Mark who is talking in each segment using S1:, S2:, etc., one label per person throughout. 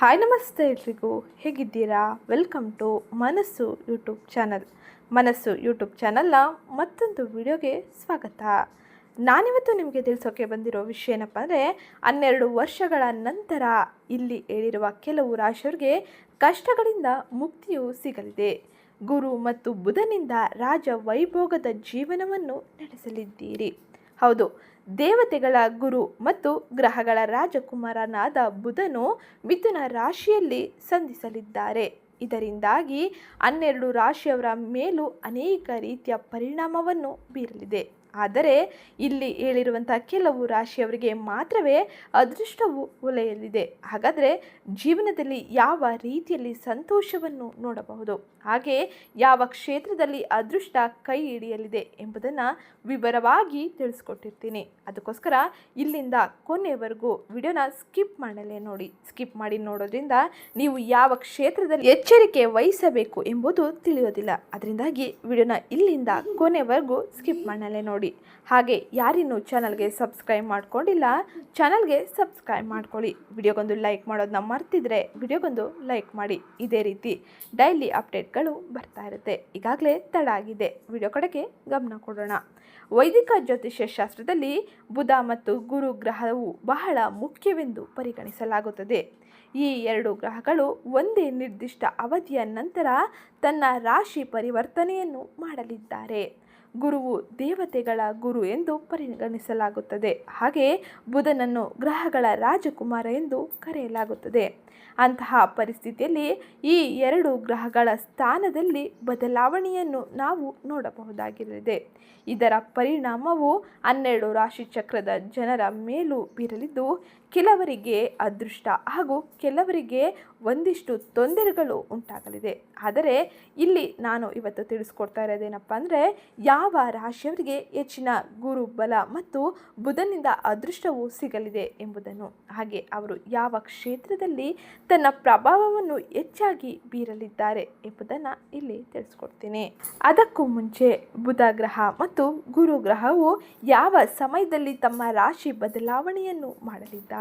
S1: Hi, ನಮಸ್ತೆ ಎಲ್ರಿಗೂ. ಹೇಗಿದ್ದೀರಾ? Welcome to Manassu YouTube channel. Manassu YouTube ಚಾನಲ್ನ ಮತ್ತೊಂದು ವಿಡಿಯೋಗೆ ಸ್ವಾಗತ. ನಾನಿವತ್ತು ನಿಮಗೆ ತಿಳಿಸೋಕೆ ಬಂದಿರೋ ವಿಷಯ ಏನಪ್ಪ ಅಂದರೆ, ಹನ್ನೆರಡು ವರ್ಷಗಳ ನಂತರ ಇಲ್ಲಿ ಹೇಳಿರುವ ಕೆಲವು ರಾಶಿಯವರಿಗೆ ಕಷ್ಟಗಳಿಂದ ಮುಕ್ತಿಯು ಸಿಗಲಿದೆ. ಗುರು ಮತ್ತು ಬುಧನಿಂದ ರಾಜ ವೈಭೋಗದ ಜೀವನವನ್ನು ನಡೆಸಲಿದ್ದೀರಿ. ಹೌದು. ದೇವತೆಗಳ ಗುರು ಮತ್ತು ಗ್ರಹಗಳ ರಾಜಕುಮಾರನಾದ ಬುಧನು ಮಿಥುನ ರಾಶಿಯಲ್ಲಿ ಸಂಧಿಸಲಿದ್ದಾರೆ. ಇದರಿಂದಾಗಿ ಹನ್ನೆರಡು ರಾಶಿಯವರ ಮೇಲೂ ಅನೇಕ ರೀತಿಯ ಪರಿಣಾಮವನ್ನು ಬೀರಲಿದೆ. ಆದರೆ ಇಲ್ಲಿ ಹೇಳಿರುವಂಥ ಕೆಲವು ರಾಶಿಯವರಿಗೆ ಮಾತ್ರವೇ ಅದೃಷ್ಟವು ಒಲೆಯಲ್ಲಿದೆ. ಹಾಗಾದರೆ ಜೀವನದಲ್ಲಿ ಯಾವ ರೀತಿಯಲ್ಲಿ ಸಂತೋಷವನ್ನು ನೋಡಬಹುದು? ಹಾಗೆ ಯಾವ ಕ್ಷೇತ್ರದಲ್ಲಿ ಅದೃಷ್ಟ ಕೈ ಹಿಡಿಯಲಿದೆ ಎಂಬುದನ್ನು ವಿವರವಾಗಿ ತಿಳಿಸ್ಕೊಟ್ಟಿರ್ತೀನಿ. ಅದಕ್ಕೋಸ್ಕರ ಇಲ್ಲಿಂದ ಕೊನೆಯವರೆಗೂ ವಿಡಿಯೋನ ಸ್ಕಿಪ್ ಮಾಡಲೇ ನೋಡಿ. ಸ್ಕಿಪ್ ಮಾಡಿ ನೋಡೋದ್ರಿಂದ ನೀವು ಯಾವ ಕ್ಷೇತ್ರದಲ್ಲಿ ಎಚ್ಚರಿಕೆ ವಹಿಸಬೇಕು ಎಂಬುದು ತಿಳಿಯೋದಿಲ್ಲ. ಅದರಿಂದಾಗಿ ವಿಡಿಯೋನ ಇಲ್ಲಿಂದ ಕೊನೆವರೆಗೂ ಸ್ಕಿಪ್ ಮಾಡಲೇ ನೋಡಿ. ಹಾಗೆ ಯಾರಿನ್ನೂ ಚಾನಲ್ಗೆ ಸಬ್ಸ್ಕ್ರೈಬ್ ಮಾಡ್ಕೊಂಡಿಲ್ಲ, ಚಾನಲ್ಗೆ ಸಬ್ಸ್ಕ್ರೈಬ್ ಮಾಡ್ಕೊಳ್ಳಿ. ವಿಡಿಯೋಗೊಂದು ಲೈಕ್ ಮಾಡೋದನ್ನ ಮರ್ತಿದ್ರೆ ವಿಡಿಯೋಗೊಂದು ಲೈಕ್ ಮಾಡಿ. ಇದೇ ರೀತಿ ಡೈಲಿ ಅಪ್ಡೇಟ್ಗಳು ಬರ್ತಾ ಇರುತ್ತೆ. ಈಗಾಗಲೇ ತಡ ಆಗಿದೆ. ವಿಡಿಯೋ ಕಡೆಗೆ ಗಮನ ಕೊಡೋಣ. ವೈದಿಕ ಜ್ಯೋತಿಷ್ಯ ಶಾಸ್ತ್ರದಲ್ಲಿ ಬುಧ ಮತ್ತು ಗುರು ಗ್ರಹವು ಬಹಳ ಮುಖ್ಯವೆಂದು ಪರಿಗಣಿಸಲಾಗುತ್ತದೆ. ಈ ಎರಡು ಗ್ರಹಗಳು ಒಂದೇ ನಿರ್ದಿಷ್ಟ ಅವಧಿಯ ನಂತರ ತನ್ನ ರಾಶಿ ಪರಿವರ್ತನೆಯನ್ನು ಮಾಡಲಿದ್ದಾರೆ. ಗುರುವು ದೇವತೆಗಳ ಗುರು ಎಂದು ಪರಿಗಣಿಸಲಾಗುತ್ತದೆ. ಹಾಗೆ ಬುಧನನ್ನು ಗ್ರಹಗಳ ರಾಜಕುಮಾರ ಎಂದು ಕರೆಯಲಾಗುತ್ತದೆ. ಅಂತಹ ಪರಿಸ್ಥಿತಿಯಲ್ಲಿ ಈ ಎರಡು ಗ್ರಹಗಳ ಸ್ಥಾನದಲ್ಲಿ ಬದಲಾವಣೆಯನ್ನು ನಾವು ನೋಡಬಹುದಾಗಿರಲಿದೆ. ಇದರ ಪರಿಣಾಮವು ಹನ್ನೆರಡು ರಾಶಿ ಚಕ್ರದ ಜನರ ಮೇಲೂ ಬೀರಲಿದ್ದು ಕೆಲವರಿಗೆ ಅದೃಷ್ಟ ಹಾಗೂ ಕೆಲವರಿಗೆ ಒಂದಿಷ್ಟು ತೊಂದರೆಗಳು ಉಂಟಾಗಲಿದೆ. ಆದರೆ ಇಲ್ಲಿ ನಾನು ಇವತ್ತು ತಿಳಿಸ್ಕೊಡ್ತಾ ಇರೋದೇನಪ್ಪ ಅಂದರೆ, ಯಾವ ರಾಶಿಯವರಿಗೆ ಹೆಚ್ಚಿನ ಗುರು ಬಲ ಮತ್ತು ಬುಧನಿಂದ ಅದೃಷ್ಟವು ಸಿಗಲಿದೆ ಎಂಬುದನ್ನು. ಹಾಗೆ ಅವರು ಯಾವ ಕ್ಷೇತ್ರದಲ್ಲಿ ತನ್ನ ಪ್ರಭಾವವನ್ನು ಹೆಚ್ಚಾಗಿ ಬೀರಲಿದ್ದಾರೆ ಎಂಬುದನ್ನು ಇಲ್ಲಿ ತಿಳಿಸ್ಕೊಡ್ತೀನಿ. ಅದಕ್ಕೂ ಮುಂಚೆ ಬುಧ ಗ್ರಹ ಮತ್ತು ಗುರು ಗ್ರಹವು ಯಾವ ಸಮಯದಲ್ಲಿ ತಮ್ಮ ರಾಶಿ ಬದಲಾವಣೆಯನ್ನು ಮಾಡಲಿದ್ದಾರೆ?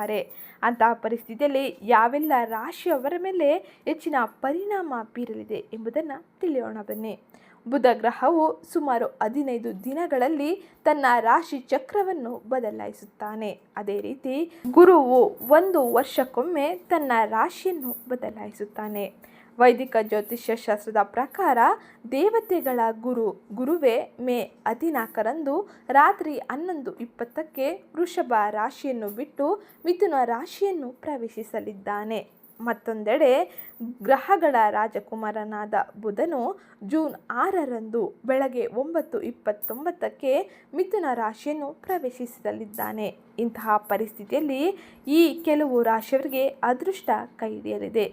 S1: ಅಂತಹ ಪರಿಸ್ಥಿತಿಯಲ್ಲಿ ಯಾವೆಲ್ಲ ರಾಶಿಯವರ ಮೇಲೆ ಹೆಚ್ಚಿನ ಪರಿಣಾಮ ಬೀರಲಿದೆ ಎಂಬುದನ್ನು ತಿಳಿಯೋಣ ಬನ್ನಿ. ಬುಧ ಗ್ರಹವು ಸುಮಾರು ಹದಿನೈದು ದಿನಗಳಲ್ಲಿ ತನ್ನ ರಾಶಿ ಚಕ್ರವನ್ನು ಬದಲಾಯಿಸುತ್ತಾನೆ. ಅದೇ ರೀತಿ ಗುರುವು ಒಂದು ವರ್ಷಕ್ಕೊಮ್ಮೆ ತನ್ನ ರಾಶಿಯನ್ನು ಬದಲಾಯಿಸುತ್ತಾನೆ. ವೈದಿಕ ಜ್ಯೋತಿಷ್ಯ ಶಾಸ್ತ್ರದ ಪ್ರಕಾರ ದೇವತೆಗಳ ಗುರು, ಗುರುವೇ ಮೇ ಹದಿನಾಲ್ಕರಂದು ರಾತ್ರಿ ಹನ್ನೊಂದು ಇಪ್ಪತ್ತಕ್ಕೆ ವೃಷಭ ರಾಶಿಯನ್ನು ಬಿಟ್ಟು ಮಿಥುನ ರಾಶಿಯನ್ನು ಪ್ರವೇಶಿಸಲಿದ್ದಾನೆ. ಮತ್ತೊಂದೆಡೆ ಗ್ರಹಗಳ ರಾಜಕುಮಾರನಾದ ಬುಧನು ಜೂನ್ ಆರರಂದು ಬೆಳಗ್ಗೆ ಒಂಬತ್ತು ಇಪ್ಪತ್ತೊಂಬತ್ತಕ್ಕೆ ಮಿಥುನ ರಾಶಿಯನ್ನು ಪ್ರವೇಶಿಸಲಿದ್ದಾನೆ. ಇಂತಹ ಪರಿಸ್ಥಿತಿಯಲ್ಲಿ ಈ ಕೆಲವು ರಾಶಿಯವರಿಗೆ ಅದೃಷ್ಟ ಕೈ ಹಿಡಿಯಲಿದೆ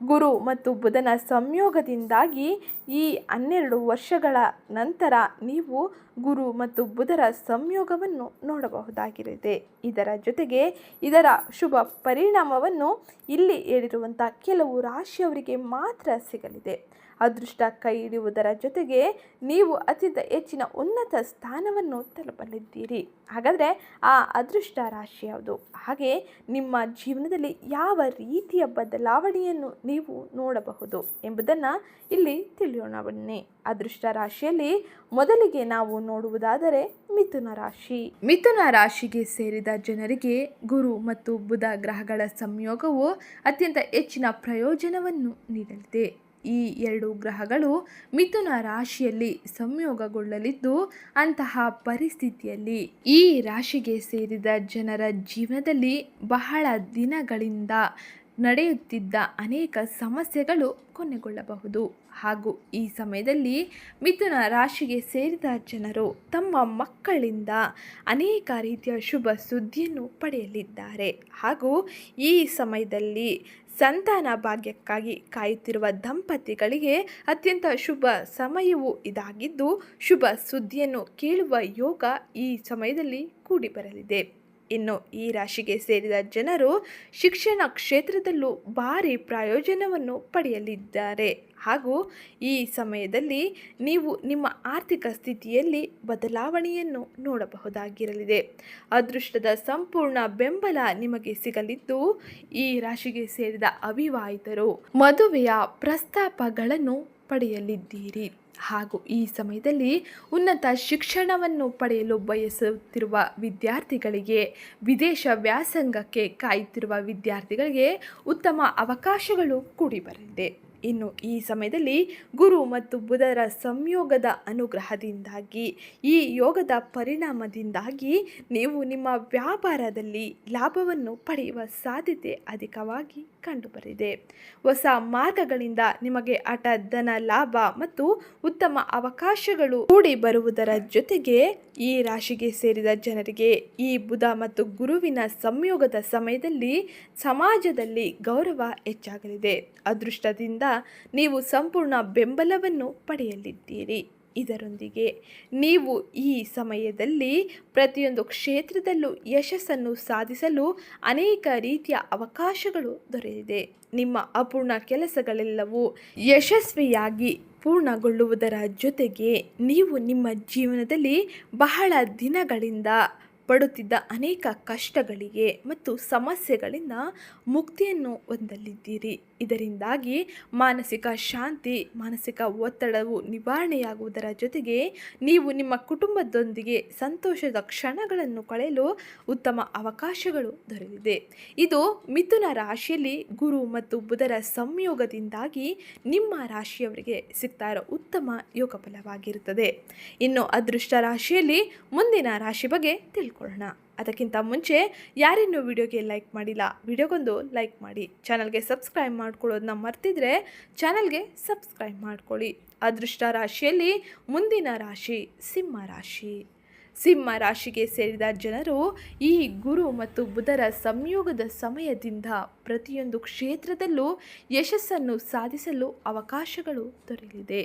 S1: ಗುರು ಮತ್ತು ಬುಧನ ಸಂಯೋಗದಿಂದಾಗಿ ಈ ಹನ್ನೆರಡು ವರ್ಷಗಳ ನಂತರ ನೀವು ಗುರು ಮತ್ತು ಬುಧರ ಸಂಯೋಗವನ್ನು ನೋಡಬಹುದಾಗಿರುತ್ತೆ ಇದರ ಜೊತೆಗೆ ಇದರ ಶುಭ ಪರಿಣಾಮವನ್ನು ಇಲ್ಲಿ ಹೇಳಿರುವಂಥ ಕೆಲವು ರಾಶಿಯವರಿಗೆ ಮಾತ್ರ ಸಿಗಲಿದೆ. ಅದೃಷ್ಟ ಕೈ ಹಿಡಿಯುವುದರ ಜೊತೆಗೆ ನೀವು ಅತ್ಯಂತ ಹೆಚ್ಚಿನ ಉನ್ನತ ಸ್ಥಾನವನ್ನು ತಲುಪಲಿದ್ದೀರಿ. ಹಾಗಾದರೆ ಆ ಅದೃಷ್ಟ ರಾಶಿ ಯಾವುದು? ಹಾಗೆ ನಿಮ್ಮ ಜೀವನದಲ್ಲಿ ಯಾವ ರೀತಿಯ ಬದಲಾವಣೆಯನ್ನು ನೀವು ನೋಡಬಹುದು ಎಂಬುದನ್ನು ಇಲ್ಲಿ ತಿಳಿಯೋಣ ಬನ್ನಿ. ಅದೃಷ್ಟ ರಾಶಿಯಲ್ಲಿ ಮೊದಲಿಗೆ ನಾವು ನೋಡುವುದಾದರೆ ಮಿಥುನ ರಾಶಿ. ಮಿಥುನ ರಾಶಿಗೆ ಸೇರಿದ ಜನರಿಗೆ ಗುರು ಮತ್ತು ಬುಧ ಗ್ರಹಗಳ ಸಂಯೋಗವು ಅತ್ಯಂತ ಹೆಚ್ಚಿನ ಪ್ರಯೋಜನವನ್ನು ನೀಡಲಿದೆ. ಈ ಎರಡು ಗ್ರಹಗಳು ಮಿಥುನ ರಾಶಿಯಲ್ಲಿ ಸಂಯೋಗಗೊಳ್ಳಲಿದ್ದು ಅಂತಹ ಪರಿಸ್ಥಿತಿಯಲ್ಲಿ ಈ ರಾಶಿಗೆ ಸೇರಿದ ಜನರ ಜೀವನದಲ್ಲಿ ಬಹಳ ದಿನಗಳಿಂದ ನಡೆಯುತ್ತಿದ್ದ ಅನೇಕ ಸಮಸ್ಯೆಗಳು ಕೊನೆಗೊಳ್ಳಬಹುದು. ಹಾಗೂ ಈ ಸಮಯದಲ್ಲಿ ಮಿಥುನ ರಾಶಿಗೆ ಸೇರಿದ ಜನರು ತಮ್ಮ ಮಕ್ಕಳಿಂದ ಅನೇಕ ರೀತಿಯ ಶುಭ ಸುದ್ದಿಯನ್ನು ಪಡೆಯಲಿದ್ದಾರೆ. ಹಾಗೂ ಈ ಸಮಯದಲ್ಲಿ ಸಂತಾನ ಭಾಗ್ಯಕ್ಕಾಗಿ ಕಾಯುತ್ತಿರುವ ದಂಪತಿಗಳಿಗೆ ಅತ್ಯಂತ ಶುಭ ಸಮಯವೂ ಇದಾಗಿದ್ದು, ಶುಭ ಸುದ್ದಿಯನ್ನು ಕೇಳುವ ಯೋಗ ಈ ಸಮಯದಲ್ಲಿ ಕೂಡಿ ಬರಲಿದೆ ಇನ್ನು ಈ ರಾಶಿಗೆ ಸೇರಿದ ಜನರು ಶಿಕ್ಷಣ ಕ್ಷೇತ್ರದಲ್ಲೂ ಭಾರಿ ಪ್ರಯೋಜನವನ್ನು ಪಡೆಯಲಿದ್ದಾರೆ. ಹಾಗೂ ಈ ಸಮಯದಲ್ಲಿ ನೀವು ನಿಮ್ಮ ಆರ್ಥಿಕ ಸ್ಥಿತಿಯಲ್ಲಿ ಬದಲಾವಣೆಯನ್ನು ನೋಡಬಹುದಾಗಿರಲಿದೆ. ಅದೃಷ್ಟದ ಸಂಪೂರ್ಣ ಬೆಂಬಲ ನಿಮಗೆ ಸಿಗಲಿದ್ದು, ಈ ರಾಶಿಗೆ ಸೇರಿದ ಅವಿವಾಹಿತರು ಮದುವೆಯ ಪ್ರಸ್ತಾಪಗಳನ್ನು ಪಡೆಯಲಿದ್ದೀರಿ. ಹಾಗೂ ಈ ಸಮಯದಲ್ಲಿ ಉನ್ನತ ಶಿಕ್ಷಣವನ್ನು ಪಡೆಯಲು ಬಯಸುತ್ತಿರುವ ವಿದ್ಯಾರ್ಥಿಗಳಿಗೆ, ವಿದೇಶ ವ್ಯಾಸಂಗಕ್ಕೆ ಕಾಯುತ್ತಿರುವ ವಿದ್ಯಾರ್ಥಿಗಳಿಗೆ ಉತ್ತಮ ಅವಕಾಶಗಳು ಕೂಡಿ ಬರಲಿದೆ ಇನ್ನು ಈ ಸಮಯದಲ್ಲಿ ಗುರು ಮತ್ತು ಬುಧರ ಸಂಯೋಗದ ಅನುಗ್ರಹದಿಂದಾಗಿ, ಈ ಯೋಗದ ಪರಿಣಾಮದಿಂದಾಗಿ ನೀವು ನಿಮ್ಮ ವ್ಯಾಪಾರದಲ್ಲಿ ಲಾಭವನ್ನು ಪಡೆಯುವ ಸಾಧ್ಯತೆ ಅಧಿಕವಾಗಿ ಕಂಡುಬರಿದೆ. ಹೊಸ ಮಾರ್ಗಗಳಿಂದ ನಿಮಗೆ ಹಠ ಧನ ಲಾಭ ಮತ್ತು ಉತ್ತಮ ಅವಕಾಶಗಳು ಕೂಡಿ ಬರುವುದರ ಜೊತೆಗೆ ಈ ರಾಶಿಗೆ ಸೇರಿದ ಜನರಿಗೆ ಈ ಬುಧ ಮತ್ತು ಗುರುವಿನ ಸಂಯೋಗದ ಸಮಯದಲ್ಲಿ ಸಮಾಜದಲ್ಲಿ ಗೌರವ ಹೆಚ್ಚಾಗಲಿದೆ. ಅದೃಷ್ಟದಿಂದ ನೀವು ಸಂಪೂರ್ಣ ಬೆಂಬಲವನ್ನು ಪಡೆಯಲಿದ್ದೀರಿ. ಇದರೊಂದಿಗೆ ನೀವು ಈ ಸಮಯದಲ್ಲಿ ಪ್ರತಿಯೊಂದು ಕ್ಷೇತ್ರದಲ್ಲೂ ಯಶಸ್ಸನ್ನು ಸಾಧಿಸಲು ಅನೇಕ ರೀತಿಯ ಅವಕಾಶಗಳು ದೊರೆಯಿದೆ ನಿಮ್ಮ ಅಪೂರ್ಣ ಕೆಲಸಗಳೆಲ್ಲವೂ ಯಶಸ್ವಿಯಾಗಿ ಪೂರ್ಣಗೊಳ್ಳುವುದರ ಜೊತೆಗೆ ನೀವು ನಿಮ್ಮ ಜೀವನದಲ್ಲಿ ಬಹಳ ದಿನಗಳಿಂದ ಪಡುತ್ತಿದ್ದ ಅನೇಕ ಕಷ್ಟಗಳಿಗೆ ಮತ್ತು ಸಮಸ್ಯೆಗಳಿಂದ ಮುಕ್ತಿಯನ್ನು ಹೊಂದಲಿದ್ದೀರಿ. ಇದರಿಂದಾಗಿ ಮಾನಸಿಕ ಶಾಂತಿ, ಮಾನಸಿಕ ಒತ್ತಡವು ನಿವಾರಣೆಯಾಗುವುದರ ಜೊತೆಗೆ ನೀವು ನಿಮ್ಮ ಕುಟುಂಬದೊಂದಿಗೆ ಸಂತೋಷದ ಕ್ಷಣಗಳನ್ನು ಕಳೆಯಲು ಉತ್ತಮ ಅವಕಾಶಗಳು ದೊರೆಯಲಿದೆ ಇದು ಮಿಥುನ ರಾಶಿಯಲ್ಲಿ ಗುರು ಮತ್ತು ಬುಧರ ಸಂಯೋಗದಿಂದಾಗಿ ನಿಮ್ಮ ರಾಶಿಯವರಿಗೆ ಸಿಗ್ತಾ ಇರೋ ಉತ್ತಮ ಯೋಗಫಲವಾಗಿರುತ್ತದೆ. ಇನ್ನು ಅದೃಷ್ಟ ರಾಶಿಯಲ್ಲಿ ಮುಂದಿನ ರಾಶಿ ಬಗ್ಗೆ ತಿಳ್ಕೊಳ್ಳೋಣ ಅದಕ್ಕಿಂತ ಮುಂಚೆ ಯಾರಿನ್ನೂ ವಿಡಿಯೋಗೆ ಲೈಕ್ ಮಾಡಿಲ್ಲ, ವಿಡಿಯೋಗೊಂದು ಲೈಕ್ ಮಾಡಿ. ಚಾನಲ್ಗೆ ಸಬ್ಸ್ಕ್ರೈಬ್ ಮಾಡ್ಕೊಳ್ಳೋದನ್ನ ಮರ್ತಿದ್ರೆ ಚಾನಲ್ಗೆ ಸಬ್ಸ್ಕ್ರೈಬ್ ಮಾಡ್ಕೊಳ್ಳಿ. ಅದೃಷ್ಟ ರಾಶಿಯಲ್ಲಿ ಮುಂದಿನ ರಾಶಿ ಸಿಂಹ ರಾಶಿ. ಸಿಂಹ ರಾಶಿಗೆ ಸೇರಿದ ಜನರು ಈ ಗುರು ಮತ್ತು ಬುಧರ ಸಂಯೋಗದ ಸಮಯದಿಂದ ಪ್ರತಿಯೊಂದು ಕ್ಷೇತ್ರದಲ್ಲೂ ಯಶಸ್ಸನ್ನು ಸಾಧಿಸಲು ಅವಕಾಶಗಳು ದೊರೆಯಲಿದೆ.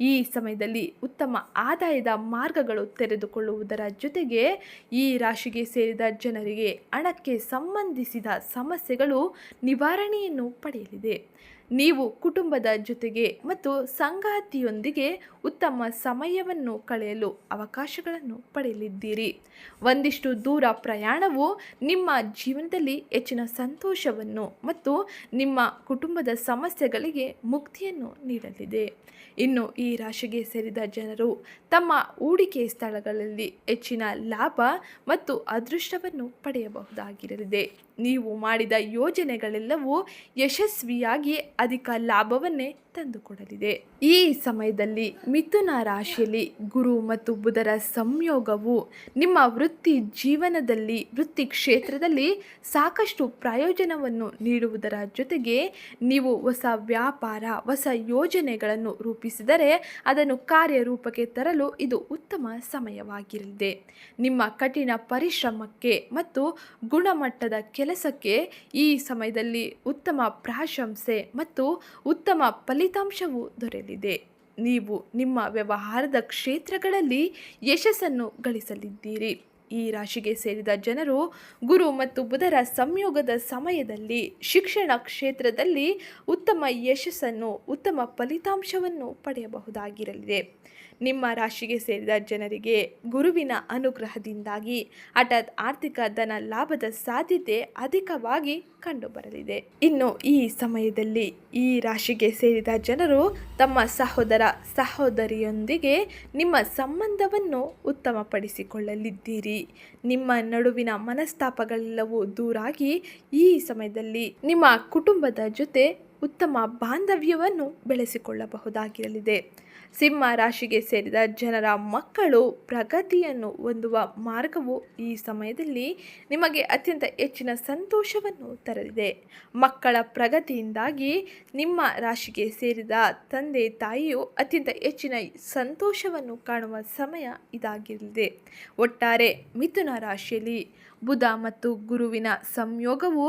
S1: ಈ ಸಮಯದಲ್ಲಿ ಉತ್ತಮ ಆದಾಯದ ಮಾರ್ಗಗಳು ತೆರೆದುಕೊಳ್ಳುವುದರ ಜೊತೆಗೆ ಈ ರಾಶಿಗೆ ಸೇರಿದ ಜನರಿಗೆ ಹಣಕ್ಕೆ ಸಂಬಂಧಿಸಿದ ಸಮಸ್ಯೆಗಳು ನಿವಾರಣೆಯನ್ನು ಪಡೆಯಲಿದೆ. ನೀವು ಕುಟುಂಬದ ಜೊತೆಗೆ ಮತ್ತು ಸಂಗಾತಿಯೊಂದಿಗೆ ಉತ್ತಮ ಸಮಯವನ್ನು ಕಳೆಯಲು ಅವಕಾಶಗಳನ್ನು ಪಡೆಯಲಿದ್ದೀರಿ. ಒಂದಿಷ್ಟು ದೂರ ಪ್ರಯಾಣವು ನಿಮ್ಮ ಜೀವನದಲ್ಲಿ ಹೆಚ್ಚಿನ ಸಂತೋಷವನ್ನು ಮತ್ತು ನಿಮ್ಮ ಕುಟುಂಬದ ಸಮಸ್ಯೆಗಳಿಗೆ ಮುಕ್ತಿಯನ್ನು ನೀಡಲಿದೆ. ಇನ್ನು ಈ ರಾಶಿಗೆ ಸೇರಿದ ಜನರು ತಮ್ಮ ಹೂಡಿಕೆ ಸ್ಥಳಗಳಲ್ಲಿ ಹೆಚ್ಚಿನ ಲಾಭ ಮತ್ತು ಅದೃಷ್ಟವನ್ನು ಪಡೆಯಬಹುದಾಗಿರಲಿದೆ. ನೀವು ಮಾಡಿದ ಯೋಜನೆಗಳೆಲ್ಲವೂ ಯಶಸ್ವಿಯಾಗಿ ಅಧಿಕ ಲಾಭವನ್ನೇ ತಂದುಕೊಡಲಿದೆ. ಈ ಸಮಯದಲ್ಲಿ ಮಿಥುನ ರಾಶಿಯಲ್ಲಿ ಗುರು ಮತ್ತು ಬುಧರ ಸಂಯೋಗವು ನಿಮ್ಮ ವೃತ್ತಿ ಜೀವನದಲ್ಲಿ, ವೃತ್ತಿ ಕ್ಷೇತ್ರದಲ್ಲಿ ಸಾಕಷ್ಟು ಪ್ರಯೋಜನವನ್ನು ನೀಡುವುದರ ಜೊತೆಗೆ ನೀವು ಹೊಸ ವ್ಯಾಪಾರ, ಹೊಸ ಯೋಜನೆಗಳನ್ನು ರೂಪಿಸಿದರೆ ಅದನ್ನು ಕಾರ್ಯರೂಪಕ್ಕೆ ತರಲು ಇದು ಉತ್ತಮ ಸಮಯವಾಗಿರಲಿದೆ. ನಿಮ್ಮ ಕಠಿಣ ಪರಿಶ್ರಮಕ್ಕೆ ಮತ್ತು ಗುಣಮಟ್ಟದ ಕೆಲಸಕ್ಕೆ ಈ ಸಮಯದಲ್ಲಿ ಉತ್ತಮ ಪ್ರಾಶಂಸೆ ಮತ್ತು ಉತ್ತಮ ಫಲಿತಾಂಶವು ದೊರೆಯಲಿದೆ. ನೀವು ನಿಮ್ಮ ವ್ಯವಹಾರದ ಕ್ಷೇತ್ರಗಳಲ್ಲಿ ಯಶಸ್ಸನ್ನು ಗಳಿಸಲಿದ್ದೀರಿ. ಈ ರಾಶಿಗೆ ಸೇರಿದ ಜನರು ಗುರು ಮತ್ತು ಬುಧರ ಸಂಯೋಗದ ಸಮಯದಲ್ಲಿ, ಶಿಕ್ಷಣ ಕ್ಷೇತ್ರದಲ್ಲಿ ಉತ್ತಮ ಯಶಸ್ಸನ್ನು, ಉತ್ತಮ ಫಲಿತಾಂಶವನ್ನು ಪಡೆಯಬಹುದಾಗಿರಲಿದೆ. ನಿಮ್ಮ ರಾಶಿಗೆ ಸೇರಿದ ಜನರಿಗೆ ಗುರುವಿನ ಅನುಗ್ರಹದಿಂದಾಗಿ ಹಠಾತ್ ಆರ್ಥಿಕ ಧನ ಲಾಭದ ಸಾಧ್ಯತೆ ಅಧಿಕವಾಗಿ ಕಂಡುಬರಲಿದೆ. ಇನ್ನು ಈ ಸಮಯದಲ್ಲಿ ಈ ರಾಶಿಗೆ ಸೇರಿದ ಜನರು ತಮ್ಮ ಸಹೋದರ ಸಹೋದರಿಯೊಂದಿಗೆ ನಿಮ್ಮ ಸಂಬಂಧವನ್ನು ಉತ್ತಮಪಡಿಸಿಕೊಳ್ಳಲಿದ್ದೀರಿ. ನಿಮ್ಮ ನಡುವಿನ ಮನಸ್ತಾಪಗಳೆಲ್ಲವೂ ದೂರಾಗಿ ಈ ಸಮಯದಲ್ಲಿ ನಿಮ್ಮ ಕುಟುಂಬದ ಜೊತೆ ಉತ್ತಮ ಬಾಂಧವ್ಯವನ್ನು ಬೆಳೆಸಿಕೊಳ್ಳಬಹುದಾಗಿರಲಿದೆ. ಸಿಂಹ ರಾಶಿಗೆ ಸೇರಿದ ಜನರ ಮಕ್ಕಳು ಪ್ರಗತಿಯನ್ನು ಹೊಂದುವ ಮಾರ್ಗವು ಈ ಸಮಯದಲ್ಲಿ ನಿಮಗೆ ಅತ್ಯಂತ ಹೆಚ್ಚಿನ ಸಂತೋಷವನ್ನು ತರಲಿದೆ. ಮಕ್ಕಳ ಪ್ರಗತಿಯಿಂದಾಗಿ ನಿಮ್ಮ ರಾಶಿಗೆ ಸೇರಿದ ತಂದೆ ತಾಯಿಯು ಅತ್ಯಂತ ಹೆಚ್ಚಿನ ಸಂತೋಷವನ್ನು ಕಾಣುವ ಸಮಯ ಇದಾಗಿರಲಿದೆ. ಒಟ್ಟಾರೆ ಮಿಥುನ ರಾಶಿಯಲ್ಲಿ ಬುಧ ಮತ್ತು ಗುರುವಿನ ಸಂಯೋಗವು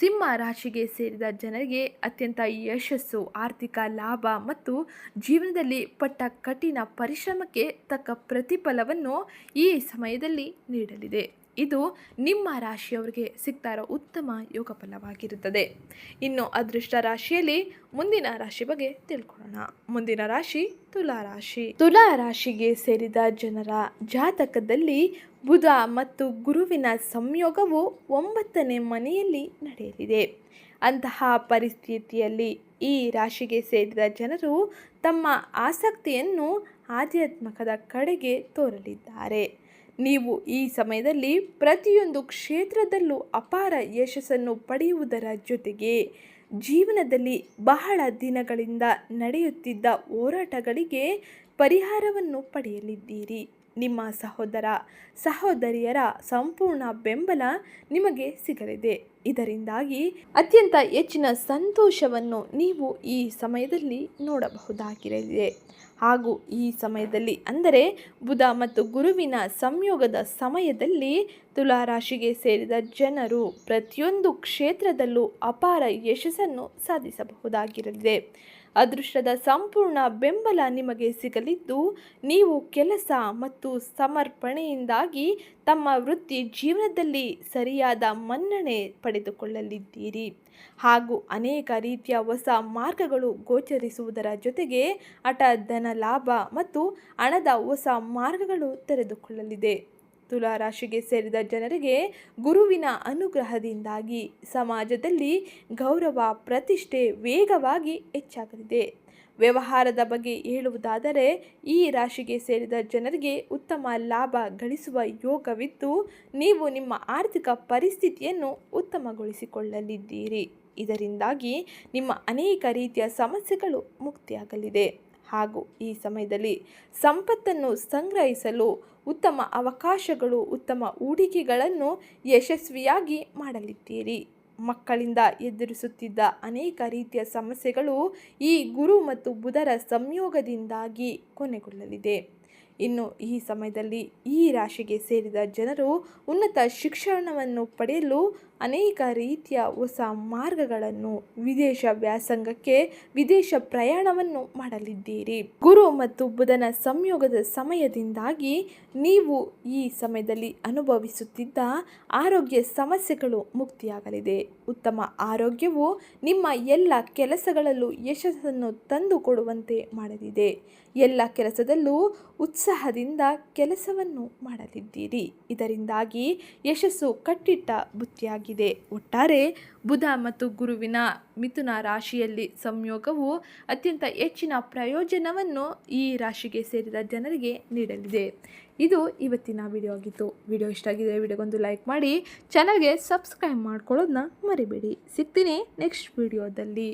S1: ಸಿಂಹ ರಾಶಿಗೆ ಸೇರಿದ ಜನರಿಗೆ ಅತ್ಯಂತ ಯಶಸ್ಸು, ಆರ್ಥಿಕ ಲಾಭ ಮತ್ತು ಜೀವನದಲ್ಲಿ ಪಟ್ಟ ಕಠಿಣ ಪರಿಶ್ರಮಕ್ಕೆ ತಕ್ಕ ಪ್ರತಿಫಲವನ್ನು ಈ ಸಮಯದಲ್ಲಿ ನೀಡಲಿದೆ. ಇದು ನಿಮ್ಮ ರಾಶಿಯವರಿಗೆ ಸಿಗ್ತಾ ಇರೋ ಉತ್ತಮ ಯೋಗ ಫಲವಾಗಿರುತ್ತದೆ ಇನ್ನು ಅದೃಷ್ಟ ರಾಶಿಯಲ್ಲಿ ಮುಂದಿನ ರಾಶಿ ಬಗ್ಗೆ ತಿಳ್ಕೊಳ್ಳೋಣ. ಮುಂದಿನ ರಾಶಿ ತುಲಾ ರಾಶಿ. ತುಲಾ ರಾಶಿಗೆ ಸೇರಿದ ಜನರ ಜಾತಕದಲ್ಲಿ ಬುಧ ಮತ್ತು ಗುರುವಿನ ಸಂಯೋಗವು ಒಂಬತ್ತನೇ ಮನೆಯಲ್ಲಿ ನಡೆಯಲಿದೆ. ಅಂತಹ ಪರಿಸ್ಥಿತಿಯಲ್ಲಿ ಈ ರಾಶಿಗೆ ಸೇರಿದ ಜನರು ತಮ್ಮ ಆಸಕ್ತಿಯನ್ನು ಆಧ್ಯಾತ್ಮಕದ ಕಡೆಗೆ ತೋರಲಿದ್ದಾರೆ. ನೀವು ಈ ಸಮಯದಲ್ಲಿ ಪ್ರತಿಯೊಂದು ಕ್ಷೇತ್ರದಲ್ಲೂ ಅಪಾರ ಯಶಸ್ಸನ್ನು ಪಡೆಯುವುದರ ಜೊತೆಗೆ ಜೀವನದಲ್ಲಿ ಬಹಳ ದಿನಗಳಿಂದ ನಡೆಯುತ್ತಿದ್ದ ಹೋರಾಟಗಳಿಗೆ ಪರಿಹಾರವನ್ನು ಪಡೆಯಲಿದ್ದೀರಿ. ನಿಮ್ಮ ಸಹೋದರ, ಸಹೋದರಿಯರ ಸಂಪೂರ್ಣ ಬೆಂಬಲ ನಿಮಗೆ ಸಿಗಲಿದೆ. ಇದರಿಂದಾಗಿ ಅತ್ಯಂತ ಹೆಚ್ಚಿನ ಸಂತೋಷವನ್ನು ನೀವು ಈ ಸಮಯದಲ್ಲಿ ನೋಡಬಹುದಾಗಿರಲಿದೆ. ಹಾಗೂ ಈ ಸಮಯದಲ್ಲಿ ಅಂದರೆ ಬುಧ ಮತ್ತು ಗುರುವಿನ ಸಂಯೋಗದ ಸಮಯದಲ್ಲಿ ತುಲಾರಾಶಿಗೆ ಸೇರಿದ ಜನರು ಪ್ರತಿಯೊಂದು ಕ್ಷೇತ್ರದಲ್ಲೂ ಅಪಾರ ಯಶಸ್ಸನ್ನು ಸಾಧಿಸಬಹುದಾಗಿರಲಿದೆ. ಅದೃಷ್ಟದ ಸಂಪೂರ್ಣ ಬೆಂಬಲ ನಿಮಗೆ ಸಿಗಲಿದ್ದು, ನೀವು ಕೆಲಸ ಮತ್ತು ಸಮರ್ಪಣೆಯಿಂದಾಗಿ ತಮ್ಮ ವೃತ್ತಿ ಜೀವನದಲ್ಲಿ ಸರಿಯಾದ ಮನ್ನಣೆ ಪಡೆದುಕೊಳ್ಳಲಿದ್ದೀರಿ. ಹಾಗೂ ಅನೇಕ ರೀತಿಯ ಹೊಸ ಮಾರ್ಗಗಳು ಗೋಚರಿಸುವುದರ ಜೊತೆಗೆ ಹಠ ಧನ ಲಾಭ ಮತ್ತು ಹಣದ ಹೊಸ ಮಾರ್ಗಗಳು ತೆರೆದುಕೊಳ್ಳಲಿದೆ. ತುಲಾ ರಾಶಿಗೆ ಸೇರಿದ ಜನರಿಗೆ ಗುರುವಿನ ಅನುಗ್ರಹದಿಂದಾಗಿ ಸಮಾಜದಲ್ಲಿ ಗೌರವ, ಪ್ರತಿಷ್ಠೆ ವೇಗವಾಗಿ ಹೆಚ್ಚಾಗಲಿದೆ. ವ್ಯವಹಾರದ ಬಗ್ಗೆ ಹೇಳುವುದಾದರೆ, ಈ ರಾಶಿಗೆ ಸೇರಿದ ಜನರಿಗೆ ಉತ್ತಮ ಲಾಭ ಗಳಿಸುವ ಯೋಗವಿದ್ದು, ನೀವು ನಿಮ್ಮ ಆರ್ಥಿಕ ಪರಿಸ್ಥಿತಿಯನ್ನು ಉತ್ತಮಗೊಳಿಸಿಕೊಳ್ಳಲಿದ್ದೀರಿ. ಇದರಿಂದಾಗಿ ನಿಮ್ಮ ಅನೇಕ ರೀತಿಯ ಸಮಸ್ಯೆಗಳು ಮುಕ್ತಿಯಾಗಲಿದೆ. ಹಾಗೂ ಈ ಸಮಯದಲ್ಲಿ ಸಂಪತ್ತನ್ನು ಸಂಗ್ರಹಿಸಲು ಉತ್ತಮ ಅವಕಾಶಗಳು, ಉತ್ತಮ ಹೂಡಿಕೆಗಳನ್ನು ಯಶಸ್ವಿಯಾಗಿ ಮಾಡಲಿದ್ದೀರಿ. ಮಕ್ಕಳಿಂದ ಎದುರಿಸುತ್ತಿದ್ದ ಅನೇಕ ರೀತಿಯ ಸಮಸ್ಯೆಗಳು ಈ ಗುರು ಮತ್ತು ಬುಧರ ಸಂಯೋಗದಿಂದಾಗಿ ಕೊನೆಗೊಳ್ಳಲಿದೆ. ಇನ್ನು ಈ ಸಮಯದಲ್ಲಿ ಈ ರಾಶಿಗೆ ಸೇರಿದ ಜನರು ಉನ್ನತ ಶಿಕ್ಷಣವನ್ನು ಪಡೆಯಲು ಅನೇಕ ರೀತಿಯ ಹೊಸ ಮಾರ್ಗಗಳನ್ನು ವಿದೇಶ ವ್ಯಾಸಂಗಕ್ಕೆ, ವಿದೇಶ ಪ್ರಯಾಣವನ್ನು ಮಾಡಲಿದ್ದೀರಿ. ಗುರು ಮತ್ತು ಬುಧನ ಸಂಯೋಗದ ಸಮಯದಿಂದಾಗಿ ನೀವು ಈ ಸಮಯದಲ್ಲಿ ಅನುಭವಿಸುತ್ತಿದ್ದ ಆರೋಗ್ಯ ಸಮಸ್ಯೆಗಳು ಮುಕ್ತಿಯಾಗಲಿದೆ. ಉತ್ತಮ ಆರೋಗ್ಯವು ನಿಮ್ಮ ಎಲ್ಲ ಕೆಲಸಗಳಲ್ಲೂ ಯಶಸ್ಸನ್ನು ತಂದುಕೊಡುವಂತೆ ಮಾಡಲಿದೆ. ಎಲ್ಲ ಕೆಲಸದಲ್ಲೂ ಉತ್ಸಾಹದಿಂದ ಕೆಲಸವನ್ನು ಮಾಡಲಿದ್ದೀರಿ. ಇದರಿಂದಾಗಿ ಯಶಸ್ಸು ಕಟ್ಟಿಟ್ಟ ಬುತ್ತಿಯಾಗಿದೆ ಒಟ್ಟಾರೆ ಬುಧ ಮತ್ತು ಗುರುವಿನ ಮಿಥುನ ರಾಶಿಯಲ್ಲಿ ಸಂಯೋಗವು ಅತ್ಯಂತ ಹೆಚ್ಚಿನ ಪ್ರಯೋಜನವನ್ನು ಈ ರಾಶಿಗೆ ಸೇರಿದ ಜನರಿಗೆ ನೀಡಲಿದೆ. ಇದು ಇವತ್ತಿನ ವಿಡಿಯೋ ಆಗಿತ್ತು. ವಿಡಿಯೋ ಇಷ್ಟ ಆಗಿದೆ ವಿಡಿಯೋಗೊಂದು ಲೈಕ್ ಮಾಡಿ ಚಾನಲ್ಗೆ ಸಬ್ಸ್ಕ್ರೈಬ್ ಮಾಡ್ಕೊಳ್ಳೋದನ್ನ ಮರಿಬೇಡಿ. ಸಿಗ್ತೀನಿ ನೆಕ್ಸ್ಟ್ ವಿಡಿಯೋದಲ್ಲಿ